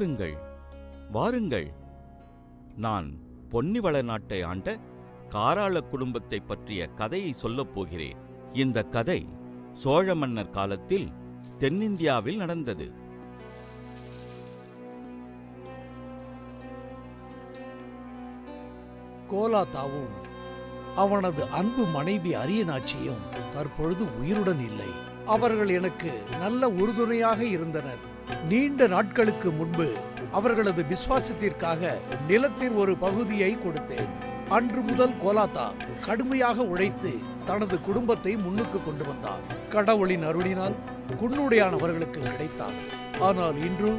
வாருங்கள் வாருங்கள். நான் பொன்னிவள நாட்டை ஆண்ட காராள குடும்பத்தை பற்றிய கதையை சொல்லப் போகிறேன். இந்த கதை சோழ மன்னர் காலத்தில் தென்னிந்தியாவில் நடந்தது. கோலாத்தாவும் அவனது அன்பு மனைவி அரியநாச்சியும் தற்பொழுது உயிருடன் இல்லை. அவர்கள் எனக்கு நல்ல உறுதுணையாக இருந்தனர். நீண்ட நாட்களுக்கு முன்பு அவர்களது விசுவாசத்திற்காக நிலத்தின் ஒரு பகுதியை கொடுத்தேன். அன்று முதல் கோலாத்தா கடுமையாக உழைத்து தனது குடும்பத்தை முன்னுக்கு கொண்டு வந்தார் கடவுளின் அருளினால் குன்னுடையானவர்களுக்கு கிடைத்தார் ஆனால் இன்று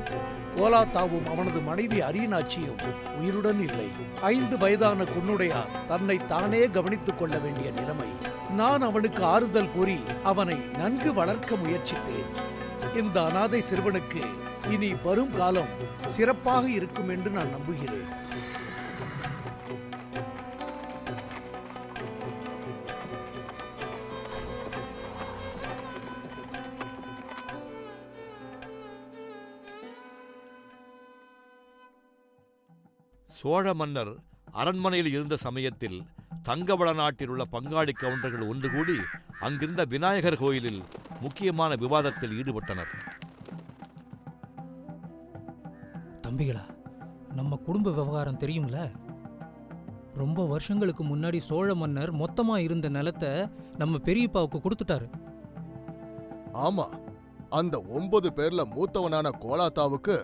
கோலாத்தாவும் அவனது மனைவி அரியநாச்சியும் உயிருடன் இல்லை. ஐந்து வயதான குன்னுடையார் தன்னை தானே கவனித்துக் கொள்ள வேண்டிய நிலைமை. நான் அவனுக்கு ஆறுதல் கூறி அவனை நன்கு வளர்க்க முயற்சித்தேன். இந்த அனாதை சிறுவனுக்கு இனி வரும் காலம் சிறப்பாக இருக்கும் என்று நான் நம்புகிறேன். சோழ மன்னர் அரண்மனையில் இருந்த சமயத்தில் தங்கவள நாட்டில் உள்ள பங்காளி கவுண்டர்கள் ஒன்று கூடி அங்கிருந்த விநாயகர் கோயிலில் முக்கியமான விவாதத்தில் ஈடுபட்டனர். தம்பிகளா நம்ம குடும்ப விவகாரம் தெரியும்ல? ரொம்ப வருஷங்களுக்கு முன்னாடி சோழ மன்னர் மொத்தமா இருந்த நிலத்தை நம்ம பெரியப்பாவுக்கு கொடுத்துட்டாரு. ஆமா அந்த ஒன்பது பேர்ல மூத்தவனான கோலாத்தாவுக்கு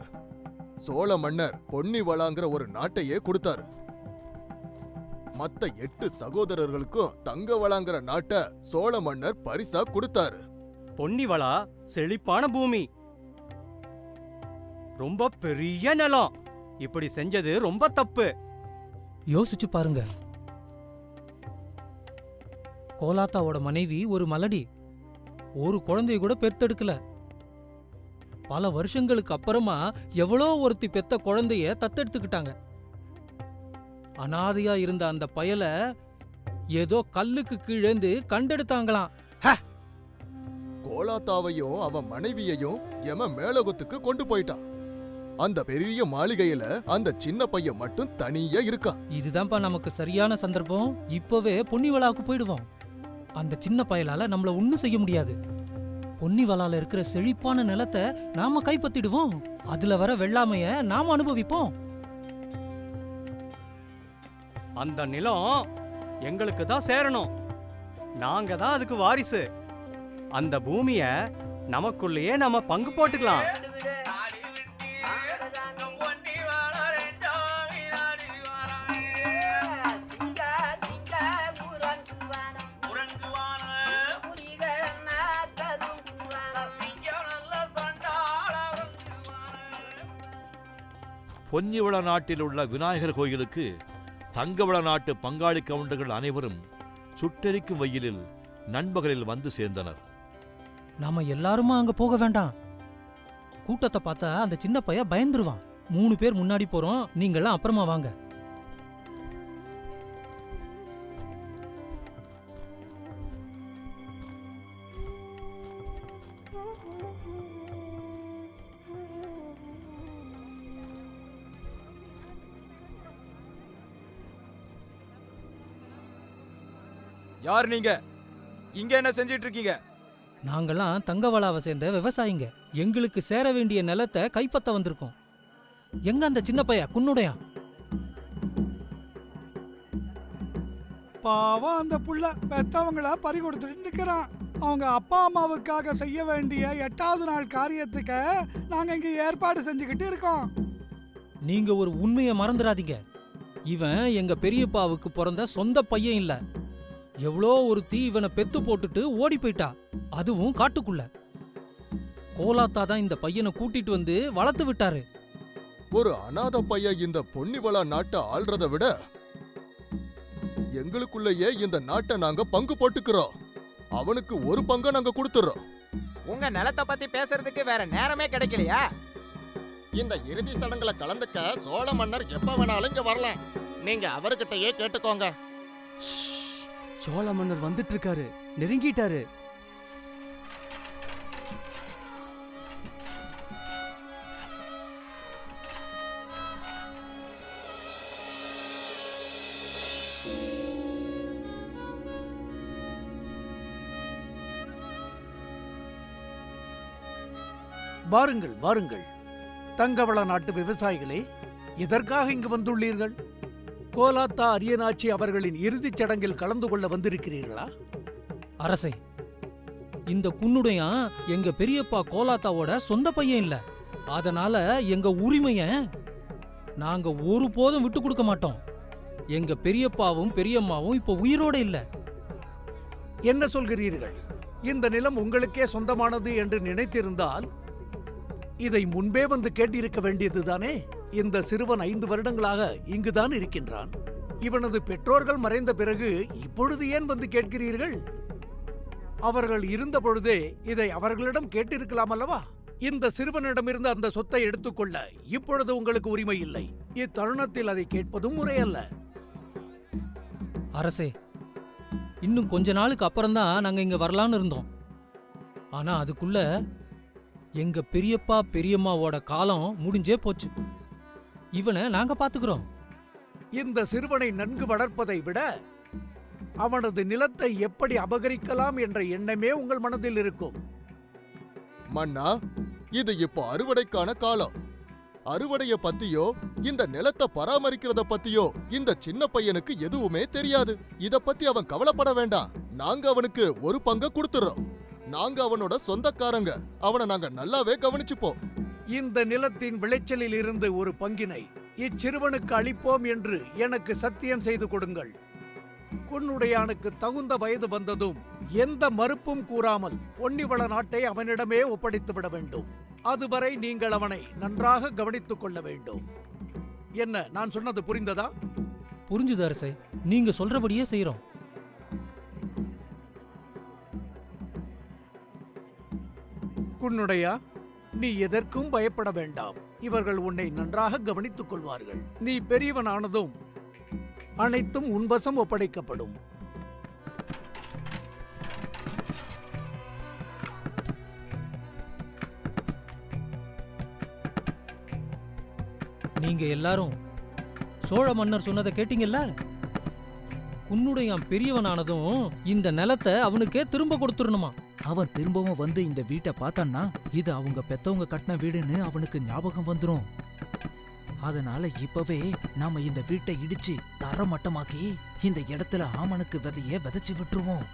சோழ மன்னர் பொன்னிவளாங்கிற ஒரு நாட்டையே கொடுத்தாரு. மத்த எட்டு சகோதரர்களுக்கும் தங்கவளாங்கிற நாட்டை சோழ மன்னர் பரிசா கொடுத்தாரு. பொன்னிவளா செழிப்பான பூமி. ரொம்ப பெரிய நிலம். இப்படி செஞ்சது ரொம்ப தப்பு. யோசிச்சு பாருங்க. கோலாத்தாவோட மனைவி ஒரு மலடி. ஒரு குழந்தைய கூட பெத்தெடுக்கல. பல வருஷங்களுக்கு அப்புறமா எவ்வளோ ஒருத்தி பெத்த குழந்தைய தத்தெடுத்துக்கிட்டாங்க. அனாதையா இருந்த அந்த பயல ஏதோ கல்லுக்கு கீழேந்து கண்டெடுத்தாங்களாம். கோலாத்தாவையும் அவன் மனைவியையும் எம மேலோகத்துக்கு கொண்டு போயிட்டான். அந்த பெரிய மாளிகையில அந்த சின்ன பையன் மட்டும் தனியா இருக்கான் இதுதான்ப்பா நமக்கு சரியான சந்தர்ப்பம். இப்பவே பொன்னிவளாவுக்கு போயிடுவோம். அந்த சின்ன பயலால நம்மள ஒண்ணும் செய்ய முடியாது. பொன்னிவலால இருக்கிற செழிப்பான நிலத்தை நாம கைப்பற்றிடுவோம். அதுல வர வெள்ளாமைய நாம அனுபவிப்போம். அந்த நிலம் எங்களுக்கு தான் சேரணும். நாங்க தான் அதுக்கு வாரிசு. அந்த பூமிய நமக்குள்ளேயே நம்ம பங்கு போட்டுக்கலாம். பொன்னிவள நாட்டில் உள்ள விநாயகர் கோயிலுக்கு தங்கவள நாட்டு பங்காளி கவுண்டர்கள் அனைவரும் சுட்டெரிக்கும் வெயிலில் நண்பகலில் வந்து சேர்ந்தனர். நாம எல்லாருமா அங்க போக வேண்டாம். கூட்டத்தை பார்த்தா அந்த சின்ன பையன் பயந்துருவான். மூணு பேர் முன்னாடி போறோம். நீங்கெல்லாம் அப்புறமா வாங்க. யார் நீங்க? இங்க என்ன செஞ்சிட்டு இருக்கீங்க நாங்கெல்லாம் தங்கவளாவை சேர்ந்த விவசாயிங்க. எங்களுக்கு சேர வேண்டிய நிலத்தை கைப்பத்த வந்திருக்கோம். எங்க அந்த சின்ன பைய? குன்னுடையா? பாவம் அந்த புள்ள பெத்தவங்கள பறி கொடுத்துட்டு நிக்கிறான். அவங்க அப்பா அம்மாவுக்காக செய்ய வேண்டிய எட்டாவது நாள் காரியத்துக்கு நாங்க இங்க ஏற்பாடு செஞ்சுக்கிட்டு இருக்கோம். நீங்க ஒரு உண்மையை மறந்துடாதீங்க. இவன் எங்க பெரியப்பாவுக்கு பிறந்த சொந்த பையன் இல்ல. எவ்வளோ ஒரு தீ இவனை பெத்து போட்டுட்டு ஓடி போயிட்டா? அதுவும் காட்டுக்குள்ள. கோலாத்தா தான் இந்த பையனை கூட்டிட்டு வந்து வளர்த்து விட்டாரு. ஒரு அனாதை பையன் இந்த பொன்னிவளா நாட்டை ஆள்றத விட எங்களுக்குள்ளேயே இந்த நாட்டை நாங்க பங்கு போட்டுக்கிறோம். அவனுக்கு ஒரு பங்கை நாங்க கொடுத்துறோம். உங்க நிலத்தை பத்தி பேசுறதுக்கு வேற நேரமே கிடைக்கலையா? இந்த இறுதி சடங்குல கலந்துக்க சோழ மன்னர் எப்ப வேணாலும் இங்க வரலாம். நீங்க அவர்கிட்டயே கேட்டுக்கோங்க. சோழ மன்னர் வந்துட்டு இருக்காரு நெருங்கிட்டாரு. வாருங்கள் வாருங்கள். தங்கவள நாட்டு விவசாயிகளே எதற்காக இங்கு வந்துள்ளீர்கள்? கோலாத்தா அரியநாச்சி அவர்களின் இறுதிச் சடங்கில் கலந்து கொள்ள வந்திருக்கிறீர்களா? அரசே இந்த குன்னுடையான் எங்க பெரியப்பா கோலாத்தாவோட சொந்த பையன் இல்ல. அதனால எங்க உரிமைய நாங்க ஒருபோதும் விட்டு கொடுக்க மாட்டோம். எங்க பெரியப்பாவும் பெரியம்மாவும் இப்ப உயிரோட இல்ல. என்ன சொல்கிறீர்கள்? இந்த நிலம் உங்களுக்கே சொந்தமானது என்று நினைத்திருந்தால் இதை முன்பே வந்து கேட்டிருக்க வேண்டியதுதானே? இந்த சிறுவன் ஐந்து வருடங்களாக இங்குதான் இருக்கின்றான். இவனது பெற்றோர்கள் மறைந்த பிறகு இப்பொழுது ஏன் வந்து கேட்கிறீர்கள்? அவர்கள் இருந்த பொழுதே இதை அவர்களிடம் கேட்டிருக்கலாம் அல்லவா? இந்த சிறுவனிடமிருந்து அந்த சொத்தை எடுத்துக்கொள்ள இப்பொழுது உங்களுக்கு உரிமை இல்லை. இத்தருணத்தில் அதை கேட்பதும் முறையல்ல அரசே இன்னும் கொஞ்ச நாளுக்கு அப்புறம்தான் நாங்க இங்க வரலான்னு இருந்தோம். ஆனா அதுக்குள்ள எங்க பெரியப்பா பெரியம்மாவோட காலம் முடிஞ்சே போச்சு. இவனை நாங்க பாத்துக்கிறோம். இந்த சிறுவனை நன்கு வளர்ப்பதை விட அவனது நிலத்தை எப்படி அபகரிக்கலாம் என்ற எண்ணமே உங்கள் மனதில் இருக்கும். மன்னா இது இப்போ அறுவடைக்கான காலம். அறுவடைய பத்தியோ இந்த நிலத்தை பராமரிக்கிறத பத்தியோ இந்த சின்ன பையனுக்கு எதுவுமே தெரியாது. இத பத்தி அவன் கவலைப்பட வேண்டாம். நாங்க அவனுக்கு ஒரு பங்க கொடுத்துறோம். நாங்க அவனோட சொந்தக்காரங்க. அவனை நாங்க நல்லாவே கவனிச்சுப்போம். இந்த நிலத்தின் விளைச்சலில் இருந்து ஒரு பங்கினை இச்சிறுவனுக்கு அளிப்போம் என்று எனக்கு சத்தியம் செய்து கொடுங்கள். குன்னுடையானுக்கு தகுந்த வயது வந்ததும் எந்த மறுப்பும் கூறாமல் பொன்னிவள நாட்டை அவனிடமே ஒப்படைத்து விட வேண்டும். அதுவரை நீங்கள் அவனை நன்றாக கவனித்துக் கொள்ள வேண்டும். என்ன நான் சொன்னது புரிந்ததா? புரிஞ்சுது அரசே நீங்க சொல்றபடியே செய்றோம். குன்னுடையா? நீ எதற்கும் பயப்பட வேண்டாம். இவர்கள் உன்னை நன்றாக கவனித்துக் கொள்வார்கள். நீ பெரியவனானதும் அனைத்தும் உன்வசம் ஒப்படைக்கப்படும். நீங்க எல்லாரும் சோழ மன்னர் சொன்னதை கேட்டீங்கல்ல? உன்னுடைய பெரியவனானதும் இந்த நிலத்தை அவனுக்கே திரும்ப கொடுத்துடணுமா? அவன் திரும்பவும் வந்து இந்த வீட்டை பார்த்தான்னா இது அவங்க பெத்தவங்க கட்டின வீடுன்னு அவனுக்கு ஞாபகம் வந்துரும். அதனால இப்பவே நாம இந்த வீட்டை இடிச்சு தரமட்டமாக்கி இந்த இடத்துல ஆமனுக்கு விதைய விதைச்சு விட்டுருவோம்.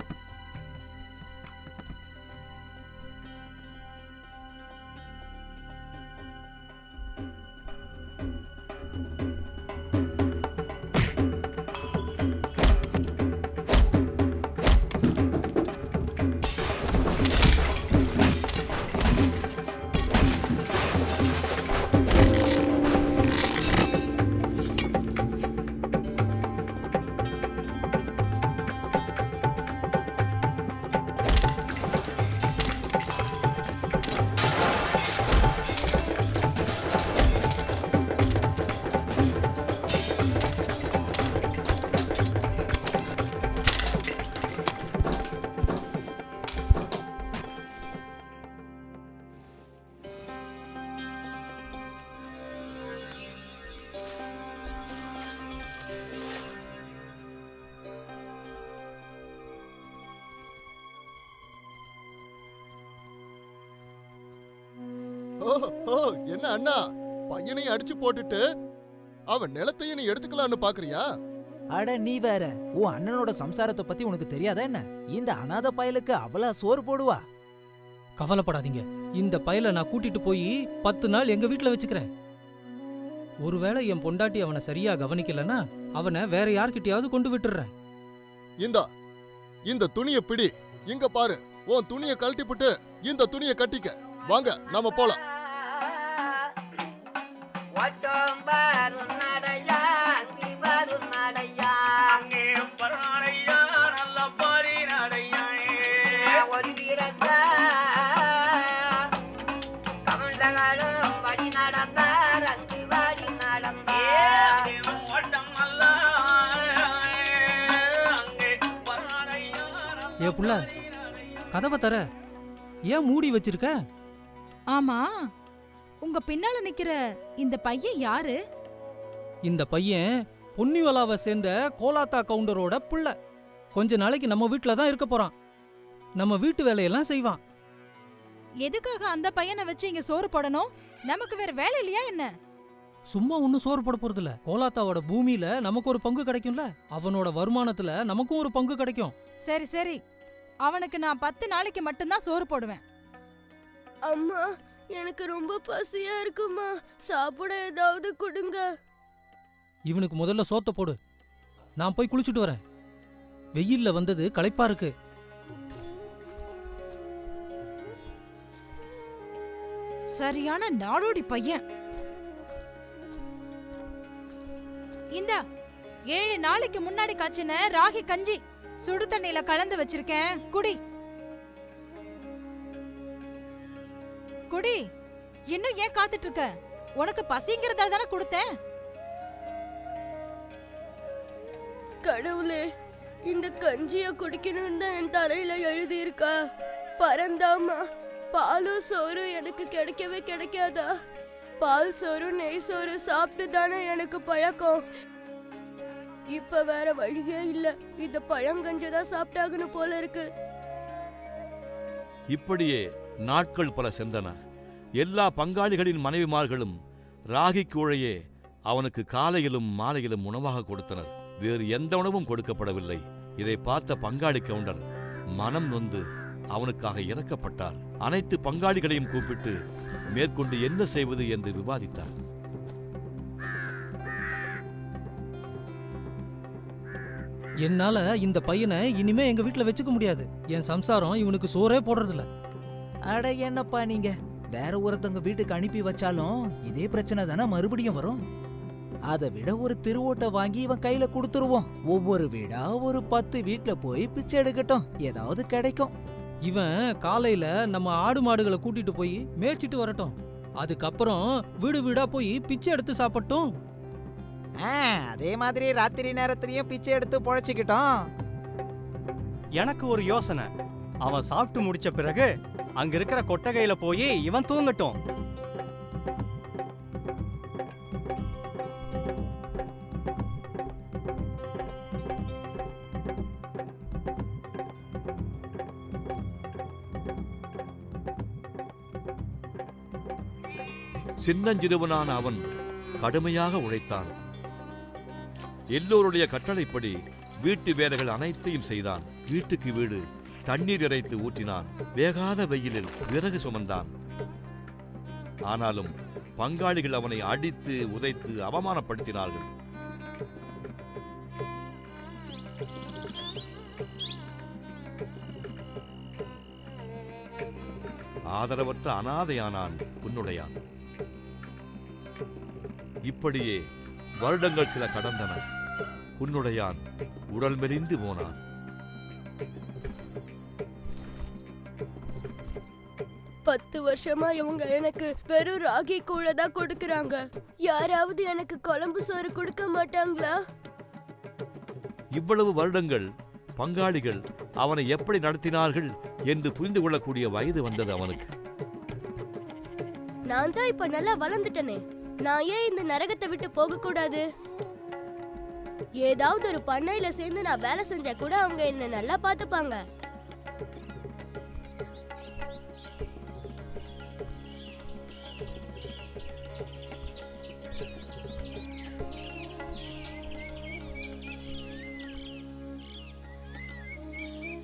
அண்ணா பையனையும் அடிச்சு போட்டுட்டு அவன் நிலத்தையும் நீ எடுத்துக்கலான்னு பாக்குறியா? அட நீ வேற. உன் அண்ணனோட சம்சாரத்தை பத்தி உனக்கு தெரியாதா என்ன? இந்த அனாதை பயலுக்கு அவளா சோறு போடுவா? கவலைப்படாதீங்க. இந்த பயலை நான் கூட்டிட்டு போய் பத்து நாள் எங்க வீட்ல வச்சுக்கிறேன். ஒருவேளை என் பொண்டாட்டி அவனை சரியா கவனிக்கலன்னா அவனை வேற யார்கிட்டயாவது கொண்டு விட்டுடுறேன் இந்தா இந்த துணிய பிடி. இங்க பாரு உன் துணிய கழட்டி புட்டு இந்த துணிய கட்டிக்க. வாங்க நாம போலாம். ஏ புள்ள கதவை தர. ஏன் மூடி வச்சிருக்க? ஆமா. உங்க பின்னால நிக்கிற இந்த பையன் யாரு? இந்த பையன் பொன்னிவலாவை சேர்ந்த கோலாத்தா கவுண்டரோட புள்ள. கொஞ்ச நாளைக்கு நம்ம வீட்ல தான் இருக்க போறான். நம்ம வீட்டு வேலையெல்லாம் செய்வான். எதுக்காக அந்த பையனை வச்சு இங்க சோறு போடணும்? நமக்கு வேற வேலை இல்லையா என்ன? சும்மா ஒன்னும் சோறு போட போறதில்ல. கோலாத்தாவோட பூமியில நமக்கு ஒரு பங்கு கிடைக்கும்ல. அவனோட வருமானத்துல நமக்கும் ஒரு பங்கு கிடைக்கும். சரி சரி. அவனுக்கு நான் பத்து நாளைக்கு மட்டும்தான் சோறு போடுவேன். அம்மா எனக்கு ரொம்ப பசியா இருக்குமா. சாப்பிட ஏதாவது கொடுங்க. இவனுக்கு முதல்ல சோத்த போடு. நான் போய் குளிச்சுட்டு வரேன். வெயில்ல வந்தது களைப்பா இருக்கு. சரியான நாடோடி பையன். இந்தா ஏழு நாளைக்கு முன்னாடி காய்ச்சின ராகி கஞ்சி சுடு தண்ணியில கலந்து வச்சிருக்கேன். குடி. குடி. இன்னும் ஏன் காத்துட்டு இருக்க உனக்கு பசிங்கிறதால தானே கொடுத்தேன். கடவுளே இந்த கஞ்சிய குடிக்கணும்னு தான் என் தலையில எழுதி இருக்கா பரந்தாமா பாலும் சோறு எனக்கு கிடைக்கவே கிடைக்காதா? பால் சோறு நெய் சோறு சாப்பிட்டு தானே எனக்கு பழக்கம். இப்ப வேற வழியே இல்ல. இந்த பழங்கஞ்சி தான் சாப்பிட்டாகணும் போல இருக்கு. இப்படியே நாட்கள் பல சென்றன. எல்லா பங்காளிகளின் மனைவிமார்களும் ராகி கூழையே அவனுக்கு காலையிலும் மாலையிலும் உணவாக கொடுத்தனர். வேறு எந்த உணவும் கொடுக்கப்படவில்லை. இதை பார்த்த பங்காளி கவுண்டர் மனம் நொந்து அவனுக்காக இறக்கப்பட்டார். அனைத்து பங்காளிகளையும் கூப்பிட்டு மேற்கொண்டு என்ன செய்வது என்று விவாதித்தார். என்னால இந்த பையனை இனிமே எங்க வீட்டுல வச்சுக்க முடியாது. என் சம்சாரம் இவனுக்கு சோறே போடுறதில்ல. அட என்னப்பா நீங்க? வேற ஒருத்தவங்க வீட்டுக்கு அனுப்பி வச்சாலும் இதே பிரச்சனை தானே மறுபடியும் வரும்? அதை விட ஒரு திருவோட்டை வாங்கி இவன் கையில கொடுத்துருவோம். ஒவ்வொரு வீடா ஒரு பத்து வீட்ல போய் பிச்சை எடுக்கட்டும். ஏதாவது கிடைக்கும். இவன் காலையில நம்ம ஆடு மாடுகளை கூட்டிட்டு போய் மேய்ச்சிட்டு வரட்டும். அதுக்கப்புறம் வீடு வீடா போய் பிச்சை எடுத்து சாப்பிட்டோம். அதே மாதிரி ராத்திரி நேரத்திலயும் பிச்சை எடுத்து பொழைச்சிக்கிட்டோம். எனக்கு ஒரு யோசனை. அவன் சாப்பிட்டு முடிச்ச பிறகு அங்க இருக்கிற கொட்டகையில போய் இவன் தூங்கட்டும். சின்னஞ்சிறுவனான அவன் கடுமையாக உழைத்தான். எல்லோருடைய கட்டளைப்படி வீட்டு வேலைகள் அனைத்தையும் செய்தான். வீட்டுக்கு வீடு தண்ணீர் இறைத்து ஊற்றினான். வேகாத வெயிலில் விறகு சுமந்தான். ஆனாலும் பங்காளிகள் அவனை அடித்து உதைத்து அவமானப்படுத்தினார்கள். ஆதரவற்ற அனாதையானான் புன்னுடையான். இப்படியே வருடங்கள் சில கடந்தன. புன்னுடையான் உடல் மெலிந்து போனான். பத்து வருஷமா இவங்க எனக்கு வெறும் ராகி கூழ தான் கொடுக்கறாங்க. யாராவது எனக்கு குழம்பு சோறு கொடுக்க மாட்டாங்களா? இவ்வளவு வருடங்கள் பங்காளிகள் அவனை எப்படி நடத்தினார்கள் என்று புரிந்து கொள்ளக்கூடிய வயது வந்தது அவனுக்கு. நான் தான் இப்ப நல்லா வளர்ந்துட்டனே. நான் ஏன் இந்த நரகத்தை விட்டு போக கூடாது ஏதாவது ஒரு பண்ணையில சேர்ந்து நான் வேலை செஞ்சா கூட அவங்க என்ன நல்லா பாத்துப்பாங்க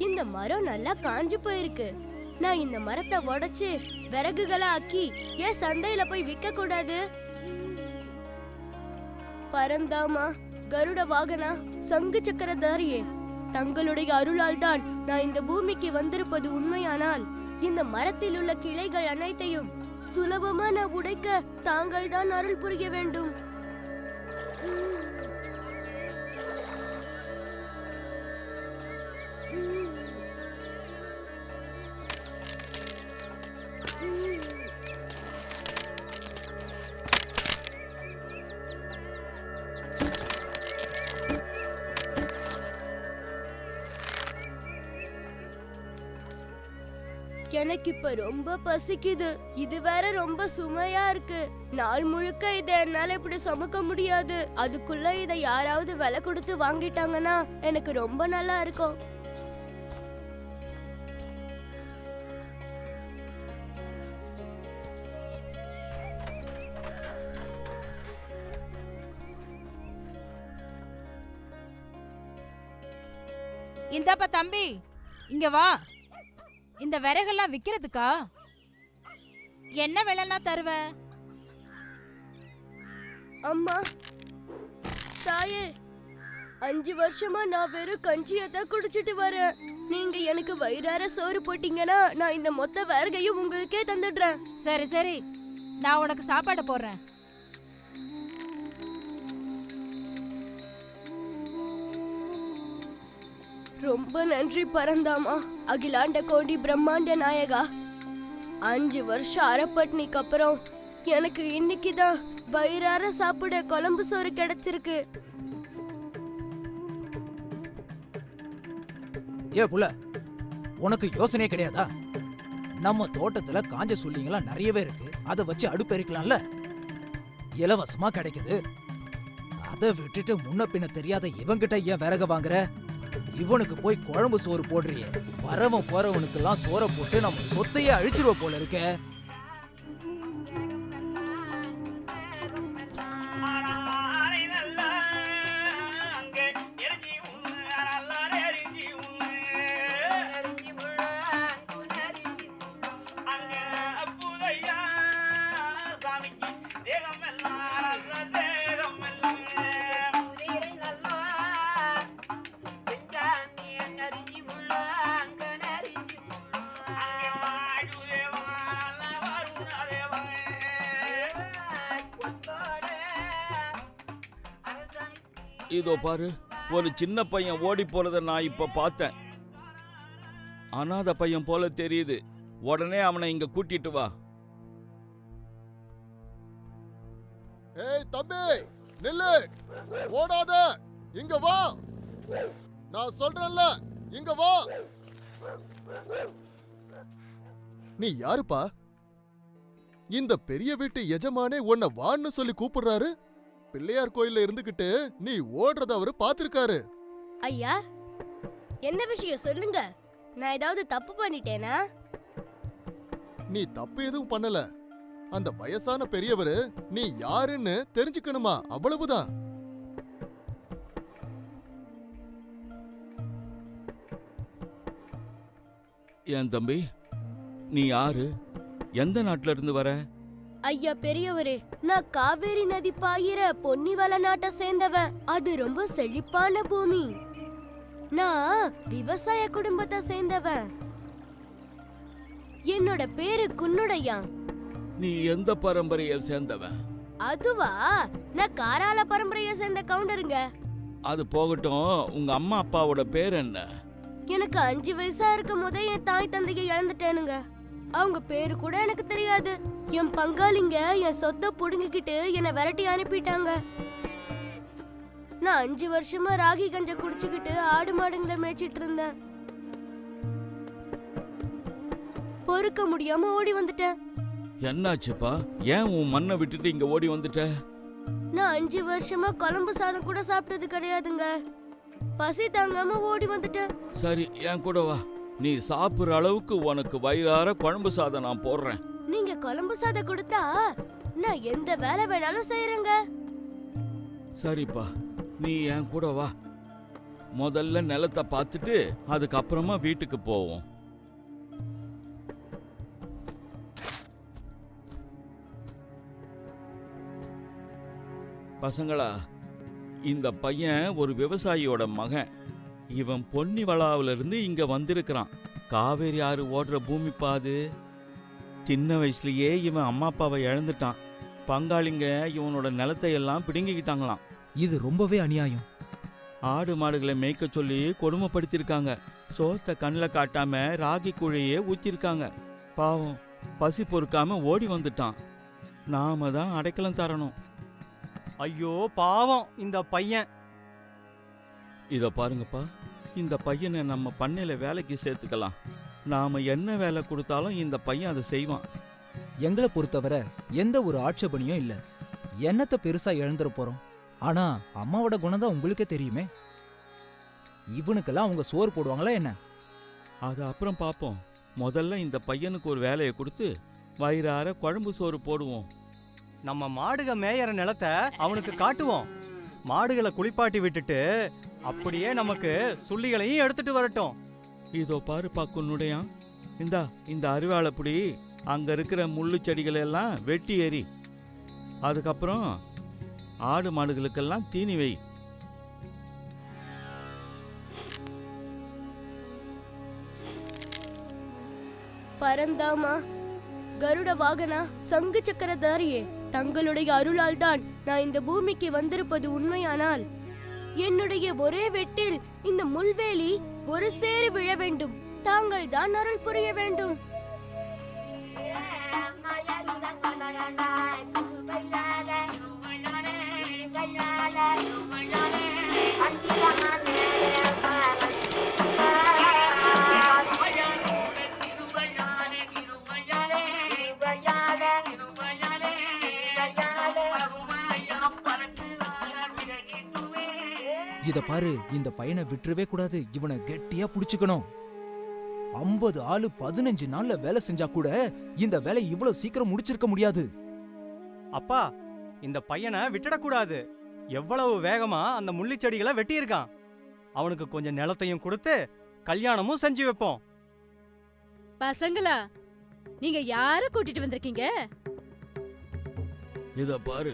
இந்த மரம் நல்லா காஞ்சு போயிருக்கு. நான் இந்த மரத்தை உடைச்சு விறகுகளை ஆக்கி ஏன் சந்தையில போய் விற்க கூடாது பரந்தாமா கருட வாகனா சங்கு சக்கரதாரியே தங்களுடைய அருளால் தான் நான் இந்த பூமிக்கு வந்திருப்பது உண்மையானால் இந்த மரத்தில் உள்ள கிளைகள் அனைத்தையும் சுலபமா நான் உடைக்க தாங்கள் தான் அருள் புரிய வேண்டும். எனக்கு இப்ப ரொம்ப பசிக்குது. இது வேற ரொம்ப சுமையா இருக்கு. நாள் முழுக்க இதை என்னால இப்படி சுமக்க முடியாது. அதுக்குள்ள இதை யாராவது விலை கொடுத்து வாங்கிட்டாங்கன்னா எனக்கு ரொம்ப நல்லா இருக்கும். இந்தாப்பா தம்பி இங்க வா. இந்த விறகெல்லாம் விக்கிறதுக்கா? என்ன விலைன்னா தருவ? அம்மா தாயே அஞ்சு வருஷமா நான் வெறும் கஞ்சியை தான் குடிச்சிட்டு வரேன். நீங்க எனக்கு வயிறார சோறு போட்டீங்கன்னா நான் இந்த மொத்த விறகையும் உங்களுக்கே தந்துடுறேன். சரி சரி. நான் உனக்கு சாப்பாடு போடுறேன். ரொம்ப நன்றி பரந்தாமா. அகிலாண்ட கோடி பிரம்மாண்ட நாயகா. அஞ்சு வருஷம் அறப்பட்னிக்கு அப்புறம் எனக்கு இன்னைக்கு தான் வயிறார சாப்பிட குழம்பு சோறு கிடைச்சிருக்கு. ஏ புள்ள உனக்கு யோசனையே கிடையாதா? நம்ம தோட்டத்துல காஞ்ச சொல்லிங்களாம் நிறையவே இருக்கு. அதை வச்சு அடுப்பு எரிக்கலாம்ல? இலவசமா கிடைக்குது. அதை விட்டுட்டு முன்ன பின்ன தெரியாத இவன்கிட்ட ஏன் விறக வாங்குற? இவனுக்கு போய் குழம்பு சோறு போடுறியே. வரவன் போறவனுக்கெல்லாம் சோற போட்டு நம்ம சொத்தையே அழிச்சிருவ போல இருக்கே. இதோ பாரு ஒரு சின்ன பையன் ஓடி போறத நான் இப்ப பார்த்தேன். அனாத பையன் போல தெரியுது. உடனே அவனை இங்க கூட்டிட்டு வா. ஏய் தம்பி நில்லு. ஓடாத. இங்க வா. நான் சொல்றேன்ல இங்க வா. நீ யாருப்பா? இந்த பெரிய வீட்டு எஜமானே உன்னை வான்னு சொல்லி கூப்பிடுறாரு? பிள்ளையார் கோயில்ல இருந்துகிட்டு நீ ஓடுறத அவரு பாத்திருக்காரு. ஐயா என்ன விஷயம் சொல்லுங்க. நான் ஏதாவது தப்பு பண்ணிட்டேனா? நீ தப்பு எதுவும் பண்ணல. அந்த வயசான பெரியவரு நீ யாருன்னு தெரிஞ்சுக்கணுமா? அவ்வளவுதான். ஏன் தம்பி நீ யாரு? எந்த நாட்டுல இருந்து வர? ஐயா பெரியவரே நான் காவேரி நதி பாயிர பொன்னிவள நாட்டை சேர்ந்தவன் அது ரொம்ப செழிப்பான பூமி. நான் விவசாய குடும்பத்தை சேர்ந்தவன் என்னோட பேரு குன்னுடையா. நீ எந்த பரம்பரையை சேர்ந்தவன் அதுவா? நான் காரால பரம்பரையை சேர்ந்த கவுண்டருங்க. அது போகட்டும் உங்க அம்மா அப்பாவோட பேர் என்ன? எனக்கு அஞ்சு வயசா இருக்கும் போதே என் தாய் தந்தையை இழந்துட்டேனுங்க. அவங்க பேரு கூட எனக்கு தெரியாது. என் பங்காளிங்க என் சொத்தை புடுங்கிக்கிட்டு என்னை விரட்டி அனுப்பிட்டாங்க. நான் அஞ்சு வருஷமா ராகி கஞ்ச குடிச்சுக்கிட்டு ஆடு மாடுங்களை மேய்ச்சிட்டு இருந்தேன். பொறுக்க முடியாம ஓடி வந்துட்டேன். என்னாச்சுப்பா? ஏன் உன் மண்ணை விட்டுட்டு இங்க ஓடி வந்துட்ட? நான் அஞ்சு வருஷமா குழம்பு சாதம் கூட சாப்பிட்டது கிடையாதுங்க. பசி தாங்காம ஓடி வந்துட்டேன். சரி என் கூட வா. நீ சாப்பிடுற அளவுக்கு உனக்கு வயிறார குழம்பு சாதம் நான் போடுறேன். குழம்பு சாதம் கொடுத்தா நான் எந்த வேலை வேணாலும் செய்யறேங்க சரிப்பா நீ என் கூட வா. முதல்ல நிலத்தை பார்த்துட்டு அதுக்கப்புறமா வீட்டுக்கு போவோம். பசங்களா இந்த பையன் ஒரு விவசாயியோட மகன். இவன் பொன்னி இருந்து இங்க வந்திருக்கிறான். காவேரி ஆறு ஓடுற பூமி பாது சின்ன வயசுலயே இவன் அம்மா அப்பாவை இழந்துட்டான். பங்காளிங்க இவனோட நிலத்தை எல்லாம் பிடுங்கிக்கிட்டாங்களாம். இது ரொம்பவே அநியாயம். ஆடு மாடுகளை மேய்க்க சொல்லி கொடுமைப்படுத்தியிருக்காங்க. சோத்தை கண்ணில் காட்டாம ராகி குழையே ஊத்திருக்காங்க பாவம் பசி பொறுக்காம ஓடி வந்துட்டான். நாம தான் அடைக்கலம் தரணும். ஐயோ பாவம் இந்த பையன். இத பாருங்கப்பா. இந்த பையனை நம்ம பண்ணையில வேலைக்கு சேர்த்துக்கலாம். நாம என்ன வேலை கொடுத்தாலும் இந்த பையன் அதை செய்வான். எங்களை பொறுத்தவரை எந்த ஒரு ஆட்சேபனையும் இல்ல. என்னத்த பெருசா இழந்துட போறோம். ஆனா அம்மாவோட குணம் தான் உங்களுக்கே தெரியுமே. இவனுக்கெல்லாம் அவங்க சோறு போடுவாங்களா என்ன? அது அப்புறம் பார்ப்போம் முதல்ல இந்த பையனுக்கு ஒரு வேலையை கொடுத்து வயிறார குழம்பு சோறு போடுவோம். நம்ம மாடுக மேயற நிலத்தை அவனுக்கு காட்டுவோம். மாடுகளை குளிப்பாட்டி விட்டுட்டு அப்படியே நமக்கு சுள்ளிகளையும் எடுத்துட்டு வரட்டும். இதோ பாருப்பா குன்னுடையான் இந்தா இந்த அருவாளைப்புடி அங்க இருக்கிற முள்ளு செடிகளை எல்லாம் வெட்டி ஏறி. அதுக்கப்புறம் ஆடு மாடுகளுக்கெல்லாம் தீனி வை. பரந்தாமா கருட வாகனா சங்கு சக்கரதாரியே தங்களுடைய அருளால் தான் நான் இந்த பூமிக்கு வந்திருப்பது உண்மையானால் என்னுடைய ஒரே வெட்டில் இந்த முள்வேலி ஒரு சேரு விழ வேண்டும். தாங்கள் தான் அருள் புரிய வேண்டும். இத பாரு இந்த பையனை விட்டுறவே கூடாது. இவனை கெட்டியா புடிச்சுக்கணும். ஐம்பது ஆளு பதினஞ்சு நாள்ல வேலை செஞ்சா கூட இந்த வேலை இவ்வளவு சீக்கிரம் முடிச்சிருக்க முடியாது. அப்பா இந்த பையனை விட்டுடக்கூடாது எவ்வளவு வேகமா அந்த முள்ளிச்செடிகளை வெட்டியிருக்கான். அவனுக்கு கொஞ்சம் நிலத்தையும் கொடுத்து கல்யாணமும் செஞ்சு வைப்போம். பசங்களா நீங்க யார கூட்டிட்டு வந்திருக்கீங்க? இத பாரு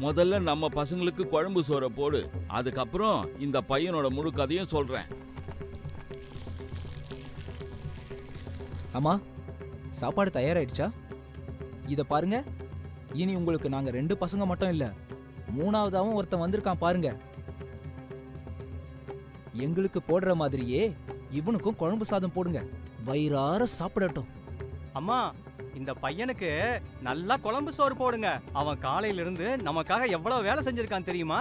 முதல்ல நம்ம பசங்களுக்கு குழம்பு சோறை போடு. அதுக்கப்புறம் இந்த பையனோட முழு கதையும் சொல்றேன். அம்மா சாப்பாடு தயாராயிடுச்சா? இத பாருங்க. இனி உங்களுக்கு நாங்க ரெண்டு பசங்க மட்டும் இல்ல மூணாவதாவும் ஒருத்தன் வந்திருக்கான் பாருங்க. எங்களுக்கு போடுற மாதிரியே இவனுக்கும் குழம்பு சாதம் போடுங்க. வயிறார சாப்பிடட்டும். அம்மா இந்த பையனுக்கு நல்லா குழம்பு சோறு போடுங்க. அவன் காலையில இருந்து நமக்காக எவ்வளவு வேலை செஞ்சிருக்கான் தெரியுமா?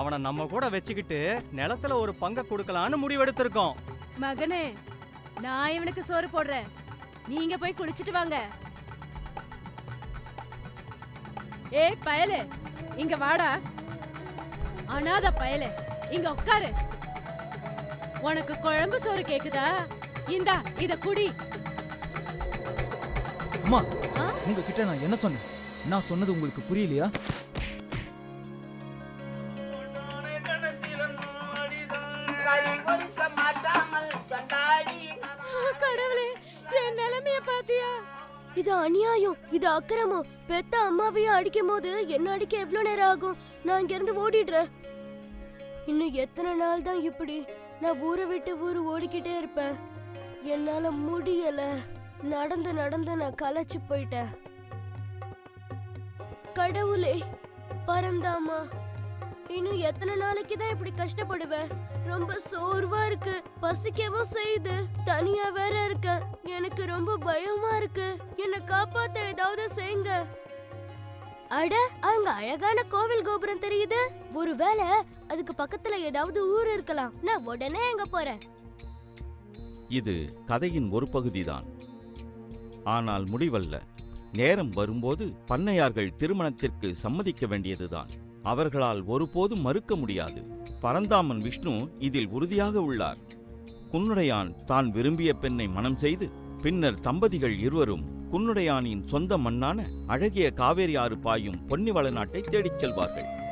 அவனை நம்ம கூட வச்சுக்கிட்டு நிலத்துல ஒரு பங்கை கொடுக்கலான்னு முடிவெடுத்திருக்கோம். மகனே நான் இவனுக்கு சோறு போடுறேன். நீங்க போய் குளிச்சிட்டு வாங்க. ஏய் பயலு இங்க வாடா. அனாத பயலு இங்க உட்காரு உனக்கு குழம்பு சோறு கேக்குதா? இந்தா இத குடி. அம்மா? உங்ககிட்ட நான் என்ன சொன்னேன்? நான் சொன்னது உங்களுக்கு புரியலையா? கடவுளே என் நிலைமைய பாத்தியா இது அநியாயம் இது அக்கிரமம். பெத்த அம்மாவையும் அடிக்கும் போது என்ன அடிக்க எவ்வளவு நேரம் ஆகும்? நான் இங்க இருந்து ஓடிடுறேன். இன்னும் எத்தனை நாள் தான் இப்படி? நான் ஊரை விட்டு ஊர் ஓடிக்கிட்டே இருப்பேன். என்னால முடியல. நடந்து நடந்து நான் களைச்சு போயிட்டேன். கடவுளே பரந்தாமா இன்னும் எத்தனை நாளைக்கு தான் இப்படி கஷ்டப்படுவேன்? ரொம்ப சோர்வா இருக்கு. பசிக்கவும் செய்யுது. தனியா வேற இருக்கேன். எனக்கு ரொம்ப பயமா இருக்கு. என்ன காப்பாத்த ஏதாவது செய்யுங்க. அட அங்க அழகான கோவில் கோபுரம் தெரியுது. ஒருவேளை அதுக்கு பக்கத்துல ஏதாவது ஊர் இருக்கலாம். நான் உடனே அங்க போறேன். இது கதையின் ஒரு பகுதிதான். ஆனால் முடிவல்ல. நேரம் வரும்போது பண்ணையார்கள் திருமணத்திற்கு சம்மதிக்க வேண்டியதுதான். அவர்களால் ஒருபோதும் மறுக்க முடியாது. பரந்தாமன் விஷ்ணு இதில் உறுதியாக உள்ளார். குன்னுடையான் தான் விரும்பிய பெண்ணை மணம் செய்து பின்னர் தம்பதிகள் இருவரும் குன்னுடையானின் சொந்த மண்ணான அழகிய காவேரி ஆறு பாயும் பொன்னிவள நாட்டை தேடிச் செல்வார்கள்.